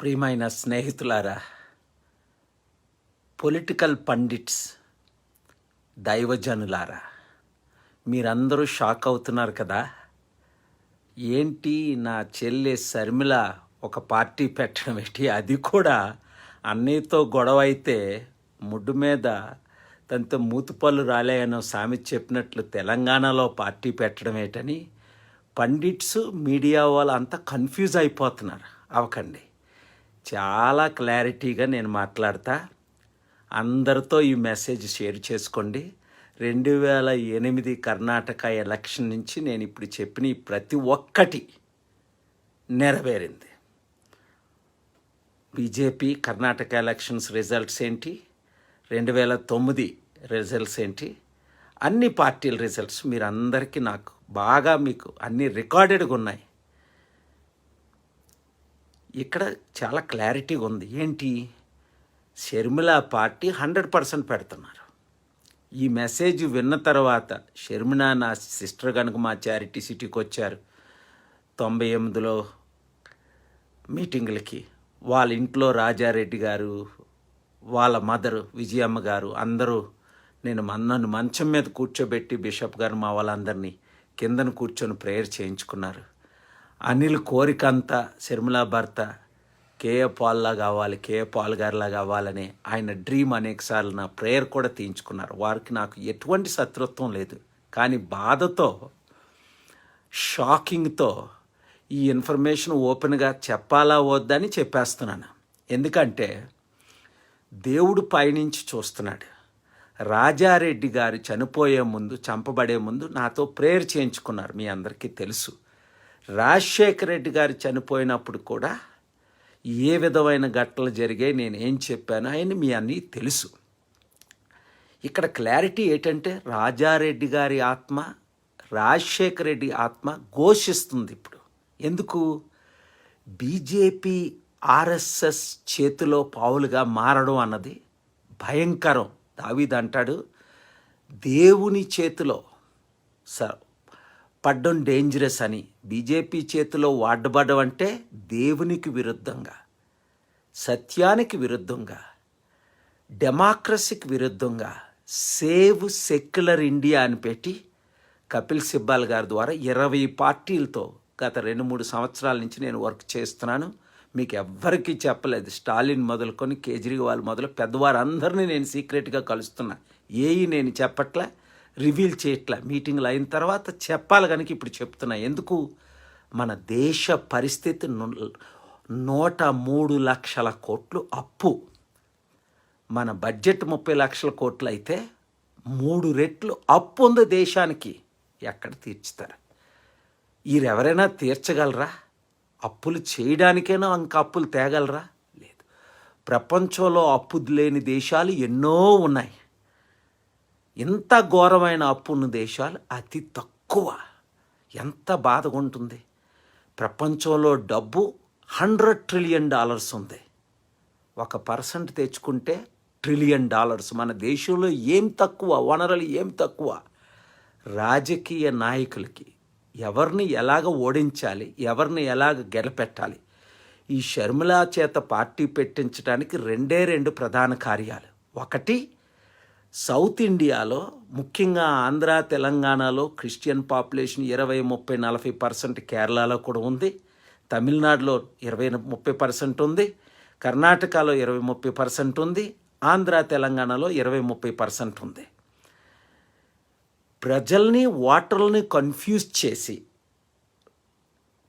ప్రియమైన స్నేహితులారా political pundits దైవజనులారా మీరందరూ షాక్ అవుతున్నారు కదా? ఏంటి నా చెల్లె శర్మిల ఒక పార్టీ పెట్టడం ఏంటి? అది కూడా అన్నయ్యతో గొడవ అయితే ముడ్డు మీద తనతో మూతుపళ్ళు రాలేయనో సామెత చెప్పినట్లు తెలంగాణలో పార్టీ పెట్టడం ఏంటని పండిట్స్ మీడియా వాళ్ళు అంతా కన్ఫ్యూజ్ అయిపోతున్నారు. అవకండి. చాలా క్లారిటీగా నేను మాట్లాడతా. అందరితో ఈ మెసేజ్ షేర్ చేసుకోండి. రెండు వేల ఎనిమిది కర్ణాటక ఎలక్షన్ నుంచి నేను ఇప్పుడు చెప్పిన ప్రతి ఒక్కటి నెరవేరింది. బీజేపీ కర్ణాటక ఎలక్షన్స్ రిజల్ట్స్ ఏంటి? రెండు వేల తొమ్మిది రిజల్ట్స్ ఏంటి? అన్ని పార్టీల రిజల్ట్స్ మీరందరికీ నాకు బాగా మీకు అన్ని రికార్డెడ్గా ఉన్నాయి. ఇక్కడ చాలా క్లారిటీగా ఉంది. ఏంటి? షర్మిల పార్టీ హండ్రెడ్ పర్సెంట్ పెడుతున్నారు. ఈ మెసేజ్ విన్న తర్వాత షర్మిల నా సిస్టర్ కనుక మా చారిటీ సిటీకి వచ్చారు. తొంభై ఎనిమిదిలో మీటింగులకి వాళ్ళ ఇంట్లో రాజారెడ్డి గారు వాళ్ళ మదర్ విజయమ్మ గారు అందరూ నేను నన్ను మంచం మీద కూర్చోబెట్టి బిషప్ గారు మా వాళ్ళందరినీ కిందన కూర్చొని ప్రేయర్ చేయించుకున్నారు. అనిల్ కోరికంతా శర్మిలా భర్త కేఏ పాల్లా కావాలి కేఏ పాల్ గారిలా కావాలని ఆయన డ్రీమ్ అనేకసార్లు నా ప్రేయర్ కూడా తీయించుకున్నారు. వారికి నాకు ఎటువంటి శత్రుత్వం లేదు. కానీ బాధతో షాకింగ్తో ఈ ఇన్ఫర్మేషన్ ఓపెన్గా చెప్పాలా వద్దని చెప్పేస్తున్నాను. ఎందుకంటే దేవుడు పైనుంచి చూస్తున్నాడు. రాజారెడ్డి గారు చనిపోయే ముందు చంపబడే ముందు నాతో ప్రేయర్ చేయించుకున్నారు. మీ అందరికీ తెలుసు. రాజశేఖర రెడ్డి గారు చనిపోయినప్పుడు కూడా ఏ విధమైన ఘటనలు జరిగాయి నేను ఏం చెప్పాను అని మీ అన్నీ తెలుసు. ఇక్కడ క్లారిటీ ఏంటంటే రాజారెడ్డి గారి ఆత్మ రాజశేఖర రెడ్డి ఆత్మ ఘోషిస్తుంది ఇప్పుడు. ఎందుకు? బీజేపీ ఆర్ఎస్ఎస్ చేతిలో పావులుగా మారడం అన్నది భయంకరం. దావీద్ అంటాడు దేవుని చేతిలో స పడ్డం డేంజరస్ అని. బీజేపీ చేతిలో వాడబడడం అంటే దేవునికి విరుద్ధంగా సత్యానికి విరుద్ధంగా డెమోక్రసీకి విరుద్ధంగా సేవ్ సెక్యులర్ ఇండియా అని పెట్టి కపిల్ సిబ్బాల్ గారి ద్వారా ఇరవై పార్టీలతో గత రెండు మూడు సంవత్సరాల నుంచి నేను వర్క్ చేస్తున్నాను. మీకు ఎవ్వరికీ చెప్పలేదు. స్టాలిన్ మొదలుకొని కేజ్రీవాల్ మొదలు పెద్దవారు అందరినీ నేను సీక్రెట్గా కలుస్తున్నా. ఏయి నేను చెప్పట్లే. రివీల్ చేయట్లా. మీటింగ్లు అయిన తర్వాత చెప్పాలి కనుక ఇప్పుడు చెప్తున్నా. ఎందుకు? మన దేశ పరిస్థితి నూట మూడు లక్షల కోట్లు అప్పు. మన బడ్జెట్ ముప్పై లక్షల కోట్లు అయితే మూడు రెట్లు అప్పు ఉంది దేశానికి. ఎక్కడ తీర్చుతారు? వీరెవరైనా తీర్చగలరా? అప్పులు చేయడానికైనా ఇంకా అప్పులు తేగలరా? లేదు. ప్రపంచంలో అప్పు లేని దేశాలు ఎన్నో ఉన్నాయి. ఇంత ఘోరమైన అప్పున్న దేశాలు అతి తక్కువ. ఎంత బాధగా ఉంటుంది ప్రపంచంలో డబ్బు హండ్రెడ్ ట్రిలియన్ డాలర్స్ ఉంది. ఒక పర్సెంట్ తెచ్చుకుంటే ట్రిలియన్ డాలర్స్. మన దేశంలో ఏం తక్కువ వనరులు ఏం తక్కువ. రాజకీయ నాయకులకి ఎవరిని ఎలాగ ఓడించాలి ఎవరిని ఎలాగ గెలపెట్టాలి. ఈ షర్మిలా చేత పార్టీ పెట్టించడానికి రెండే రెండు ప్రధాన కార్యాలు. ఒకటి సౌత్ ఇండియాలో ముఖ్యంగా ఆంధ్ర తెలంగాణలో క్రిస్టియన్ పాపులేషన్ ఇరవై ముప్పై నలభై పర్సెంట్ కేరళలో కూడా ఉంది. తమిళనాడులో ఇరవై ముప్పై పర్సెంట్ ఉంది. కర్ణాటకలో ఇరవై ముప్పై పర్సెంట్ ఉంది. ఆంధ్ర తెలంగాణలో ఇరవై ముప్పై పర్సెంట్ ఉంది. ప్రజల్ని ఓటర్లని కన్ఫ్యూజ్ చేసి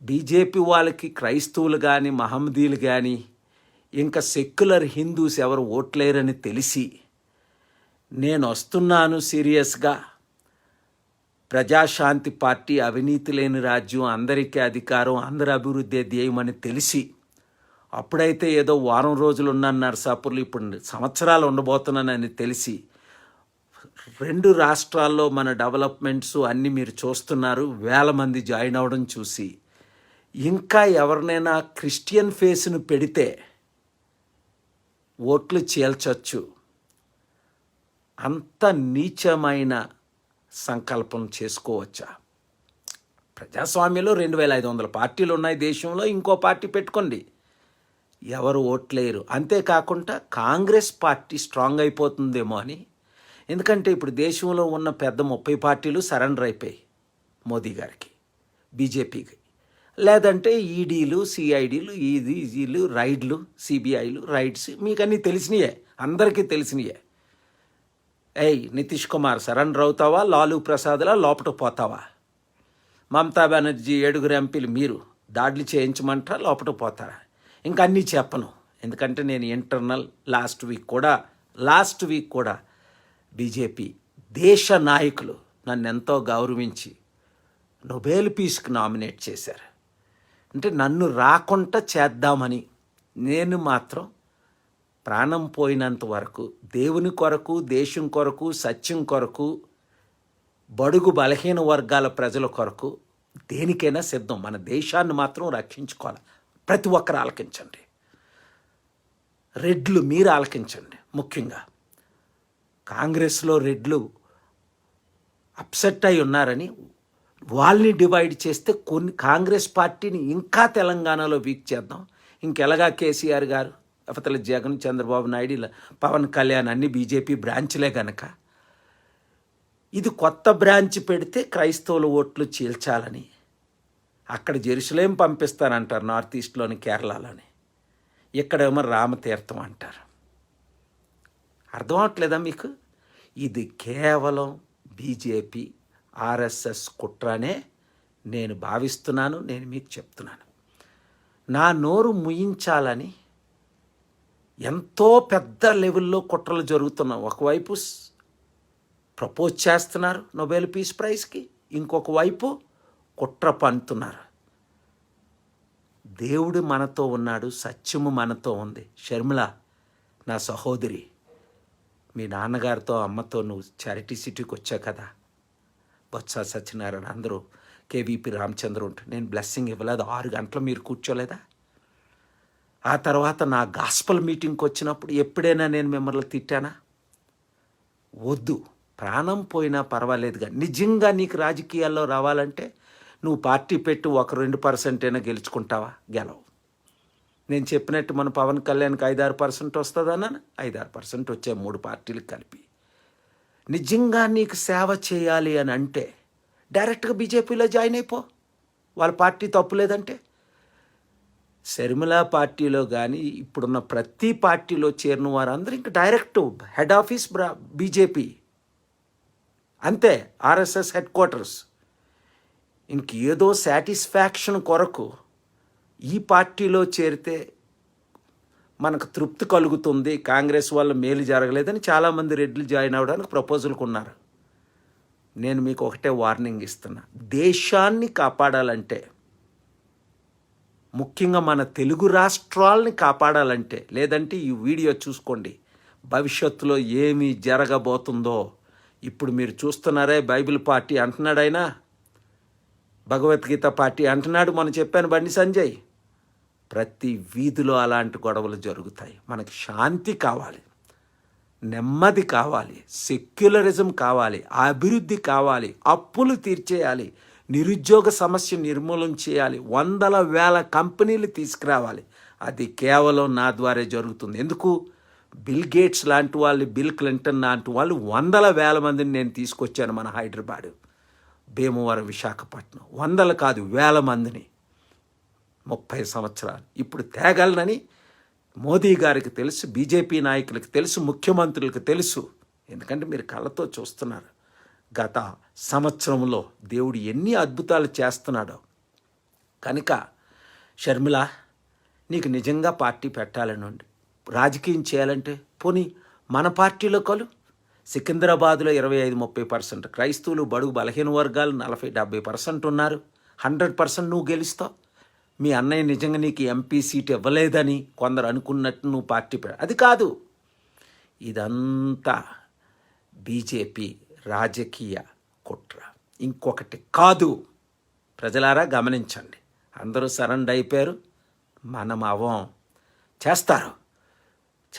బీజేపీ వాళ్ళకి క్రైస్తవులు కానీ మహమ్మదీలు కానీ ఇంకా సెక్యులర్ హిందూస్ ఎవరు ఓట్లేరని తెలిసి నేను వస్తున్నాను సీరియస్గా. ప్రజాశాంతి పార్టీ అవినీతి లేని రాజ్యం అందరికీ అధికారం అందరి అభివృద్ధి ధ్యేయమని తెలిసి అప్పుడైతే ఏదో వారం రోజులు ఉన్నాను నరసాపుర్లు ఇప్పుడు సంవత్సరాలు ఉండబోతున్నానని తెలిసి రెండు రాష్ట్రాల్లో మన డెవలప్మెంట్స్ అన్నీ మీరు చూస్తున్నారు వేల మంది జాయిన్ అవ్వడం చూసి ఇంకా ఎవరినైనా క్రిస్టియన్ ఫేస్ను పెడితే ఓట్లు చీల్చొచ్చు. అంత నీచమైన సంకల్పం చేసుకోవచ్చా? ప్రజాస్వామ్యంలో రెండు వేల ఐదు వందల పార్టీలు ఉన్నాయి దేశంలో ఇంకో పార్టీ పెట్టుకోండి. ఎవరు ఓట్లేరు అంతేకాకుండా కాంగ్రెస్ పార్టీ స్ట్రాంగ్ అయిపోతుందేమో అని. ఎందుకంటే ఇప్పుడు దేశంలో ఉన్న పెద్ద ముప్పై పార్టీలు సరెండర్ అయిపోయాయి మోదీ గారికి బీజేపీకి. లేదంటే ఈడీలు సిఐడీలు ఈది ఈజీలు రైడ్లు సిబిఐలు రైడ్స్ మీకు అన్నీ తెలిసినయే. అందరికీ తెలిసినయే. ఏయ్ నితీష్ కుమార్ సరెండర్ అవుతావా లాలూ ప్రసాద్లా లోపట పోతావా? మమతా బెనర్జీ ఏడుగురు ఎంపీలు మీరు దాడులు చేయించమంటారా లోపట పోతారా? ఇంకా అన్నీ చెప్పను. ఎందుకంటే నేను ఇంటర్నల్ లాస్ట్ వీక్ కూడా లాస్ట్ వీక్ కూడా బీజేపీ దేశ నాయకులు నన్ను ఎంతో గౌరవించి నొబేల్ పీస్కి నామినేట్ చేశారు. అంటే నన్ను రాకుండా చేద్దామని నేను మాత్రం ప్రాణం పోయినంత వరకు దేవుని కొరకు దేశం కొరకు సత్యం కొరకు బడుగు బలహీన వర్గాల ప్రజల కొరకు దేనికైనా సిద్ధం. మన దేశాన్ని మాత్రం రక్షించుకోవాలి. ప్రతి ఒక్కరు ఆలకించండి. రెడ్లు మీరు ఆలకించండి ముఖ్యంగా. కాంగ్రెస్లో రెడ్లు అప్సెట్ అయి ఉన్నారని వాళ్ళని డివైడ్ చేస్తే కొన్ని కాంగ్రెస్ పార్టీని ఇంకా తెలంగాణలో వీక్ చేద్దాం. ఇంకెలాగా కేసీఆర్ గారు? అవతల జగన్ చంద్రబాబు నాయుడు ఇలా పవన్ కళ్యాణ్ అన్ని బీజేపీ బ్రాంచ్లే గనక. ఇది కొత్త బ్రాంచ్ పెడితే క్రైస్తవుల ఓట్లు చీల్చాలని. అక్కడ జెరూసలేం పంపిస్తానంటారు నార్త్ ఈస్ట్లోని కేరళలోని. ఇక్కడేమో రామతీర్థం అంటారు. అర్థం అవట్లేదా మీకు? ఇది కేవలం బీజేపీ ఆర్ఎస్ఎస్ కుట్రనే నేను భావిస్తున్నాను నేను మీకు చెప్తున్నాను. నా నోరు ముయించాలని ఎంతో పెద్ద లెవెల్లో కుట్రలు జరుగుతున్నాయి ఒకవైపు ప్రపోజ్ చేస్తున్నారు నోబెల్ పీస్ ప్రైజ్కి ఇంకొక వైపు కుట్ర పంతున్నారు దేవుడు మనతో ఉన్నాడు సత్యము మనతో ఉంది. షర్మిల నా సహోదరి మీ నాన్నగారితో అమ్మతో నువ్వు చారిటీ సిటీకి వచ్చావు కదా? బొత్స సత్యనారాయణ అందరూ కేవీపీ రామచంద్ర ఉంటారు. నేను బ్లెస్సింగ్ ఇవ్వలేదు. ఆరు గంటలు మీరు కూర్చోలేదా? ఆ తర్వాత నా గాస్పల్ మీటింగ్కి వచ్చినప్పుడు ఎప్పుడైనా నేను మిమ్మల్ని తిట్టానా? వద్దు. ప్రాణం పోయినా పర్వాలేదుగా. నిజంగా నీకు రాజకీయాల్లో రావాలంటే నువ్వు పార్టీ పెట్టి ఒక రెండు పర్సెంట్ అయినా గెలుచుకుంటావా? గెలవు. నేను చెప్పినట్టు మన పవన్ కళ్యాణ్కి ఐదారు పర్సెంట్ వస్తుందన్నాను ఐదారు పర్సెంట్ వచ్చే మూడు పార్టీలు కలిపి. నిజంగా నీకు సేవ చేయాలి అని అంటే డైరెక్ట్గా బీజేపీలో జాయిన్ అయిపో. వాళ్ళ పార్టీ తప్పు లేదంటే. శర్మిల పార్టీలో కానీ ఇప్పుడున్న ప్రతి పార్టీలో చేరిన వారందరూ ఇంకా డైరెక్ట్ హెడ్ ఆఫీస్ బ్రా బీజేపీ. అంతే ఆర్ఎస్ఎస్ హెడ్ క్వార్టర్స్. ఇంకేదో సాటిస్ఫాక్షన్ కొరకు ఈ పార్టీలో చేరితే మనకు తృప్తి కలుగుతుంది కాంగ్రెస్ వల్ల మేలు జరగలేదని చాలామంది రెడ్లు జాయిన్ అవ్వడానికి ప్రపోజల్కి ఉన్నారు నేను మీకు ఒకటే వార్నింగ్ ఇస్తున్నా. దేశాన్ని కాపాడాలంటే ముఖ్యంగా మన తెలుగు రాష్ట్రాలని కాపాడాలంటే లేదంటే ఈ వీడియో చూసుకోండి. భవిష్యత్తులో ఏమి జరగబోతుందో ఇప్పుడు మీరు చూస్తున్నారే బైబిల్ పార్టీ అంటున్నాడు ఆయన. భగవద్గీత పార్టీ అంటున్నాడు మనం చెప్పాను బండి సంజయ్. ప్రతి వీధిలో అలాంటి గొడవలు జరుగుతాయి. మనకి శాంతి కావాలి. నెమ్మది కావాలి. సెక్యులరిజం కావాలి. అభివృద్ధి కావాలి. అప్పులు తీర్చేయాలి. నిరుద్యోగ సమస్య నిర్మూలన చేయాలి. వందల వేల కంపెనీలు తీసుకురావాలి. అది కేవలం నా ద్వారా జరుగుతుంది. ఎందుకు? బిల్ గేట్స్ లాంటి వాళ్ళు బిల్ క్లింటన్ లాంటి వాళ్ళు వందల వేల మందిని నేను తీసుకొచ్చాను మన హైదరాబాదు భీమవరం విశాఖపట్నం. వందలు కాదు వేల మందిని. ముప్పై సంవత్సరాలు. ఇప్పుడు తేగలనని మోదీ గారికి తెలుసు బీజేపీ నాయకులకు తెలుసు ముఖ్యమంత్రులకు తెలుసు. ఎందుకంటే మీరు కళ్ళతో చూస్తున్నారు. గత సంవత్సరంలో దేవుడు ఎన్ని అద్భుతాలు చేస్తున్నాడో. కనుక షర్మిల నీకు నిజంగా పార్టీ పెట్టాలని రాజకీయం చేయాలంటే పోనీ మన పార్టీలో కలు. సికింద్రాబాద్లో ఇరవై ఐదు ముప్పై పర్సెంట్. క్రైస్తవులు బడుగు బలహీన వర్గాలు నలభై డెబ్బై పర్సెంట్ ఉన్నారు. హండ్రెడ్ పర్సెంట్ నువ్వు గెలుస్తావు. మీ అన్నయ్య నిజంగా నీకు ఎంపీ సీట్ ఇవ్వలేదని కొందరు అనుకున్నట్టు నువ్వు పార్టీ పెట్ట అది కాదు. ఇదంతా బీజేపీ రాజకీయ కుట్ర. ఇంకొకటి కాదు. ప్రజలారా గమనించండి. అందరూ సరెండ్ అయిపోయారు. మనం అవం చేస్తారు.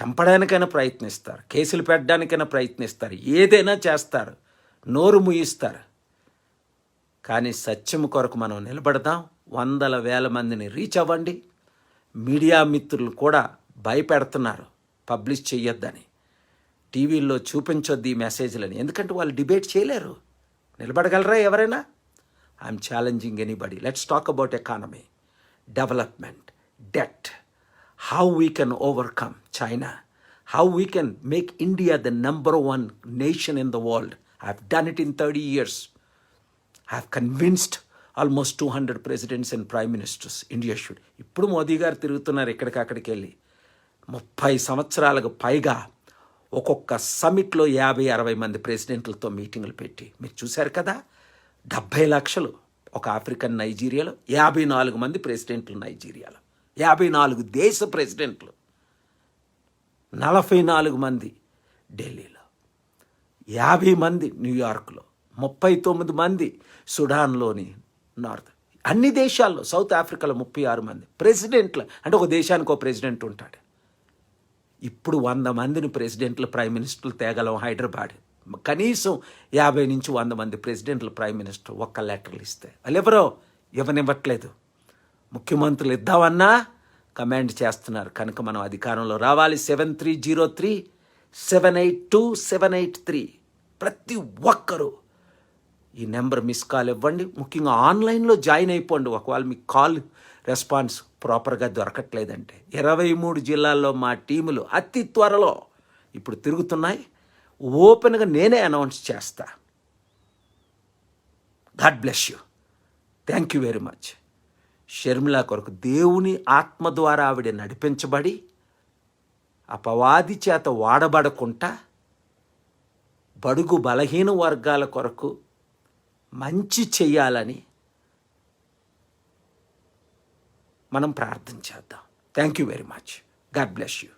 చంపడానికైనా ప్రయత్నిస్తారు. కేసులు పెట్టడానికైనా ప్రయత్నిస్తారు. ఏదైనా చేస్తారు. నోరు ముయిస్తారు. కానీ సత్యం కొరకు మనం నిలబడదాం. వందల వేల మందిని రీచ్ అవ్వండి. మీడియా మిత్రులు కూడా భయపెడుతున్నారు. పబ్లిష్ చెయ్యొద్దని. టీవీల్లో చూపించొద్దు ఈ మెసేజ్లని ఎందుకంటే వాళ్ళు డిబేట్ చేయలేరు. నిలబడగలరా ఎవరైనా? I'm challenging anybody let's talk about economy development debt how we can overcome China how we can make India the number one nation in the world I have done it in thirty years I have convinced almost two hundred presidents and prime ministers India should ఇప్పుడు మోదీ గారు తిరుగుతున్నారు ఎక్కడికక్కడికి వెళ్ళి ముప్పై సంవత్సరాలకు పైగా ఒక్కొక్క సమిట్లో యాభై అరవై మంది ప్రెసిడెంట్లతో మీటింగులు పెట్టి. మీరు చూశారు కదా? డెబ్భై లక్షలు ఒక ఆఫ్రికన్ నైజీరియాలో యాభై నాలుగు మంది ప్రెసిడెంట్లు నైజీరియాలో. యాభై నాలుగు దేశ ప్రెసిడెంట్లు. నలభై నాలుగు మంది ఢిల్లీలో. యాభై మంది న్యూయార్క్లో. ముప్పై తొమ్మిది మంది సుడాన్లోని నార్త్. అన్ని దేశాల్లో సౌత్ ఆఫ్రికాలో ముప్పై ఆరు మంది ప్రెసిడెంట్లు అంటే ఒక దేశానికి ఒక ప్రెసిడెంట్ ఉంటాడు. ఇప్పుడు వంద మందిని ప్రెసిడెంట్లు ప్రైమ్ మినిస్టర్లు తేగలం హైదరాబాద్. కనీసం యాభై నుంచి వంద మంది ప్రెసిడెంట్లు ప్రైమ్ మినిస్టర్ ఒక్క లెటర్లు ఇస్తే వాళ్ళు ఎవరో ఇవ్వనివ్వట్లేదు ముఖ్యమంత్రులు ఇద్దామన్నా కమాండ్ చేస్తున్నారు. కనుక మనం అధికారంలో రావాలి. Seven three zero three seven eight two seven eight three. ప్రతి ఒక్కరూ ఈ నెంబర్ మిస్ కాల్ ఇవ్వండి. ముఖ్యంగా ఆన్లైన్లో జాయిన్ అయిపోండి. ఒకవేళ మీకు కాల్ రెస్పాన్స్ ప్రాపర్గా దొరకట్లేదంటే. ఇరవై మూడు జిల్లాల్లో మా టీములు అతి త్వరలో ఇప్పుడు తిరుగుతున్నాయి. ఓపెన్గా నేనే అనౌన్స్ చేస్తా. God bless you. Thank you very much. Sharmila కొరకు దేవుని ఆత్మ ద్వారా ఆవిడ నడిపించబడి అపవాది చేత వాడబడకుండా బడుగు బలహీన వర్గాల కొరకు మంచి చెయ్యాలని మనం ప్రార్థన చేద్దాం. Thank you very much God bless you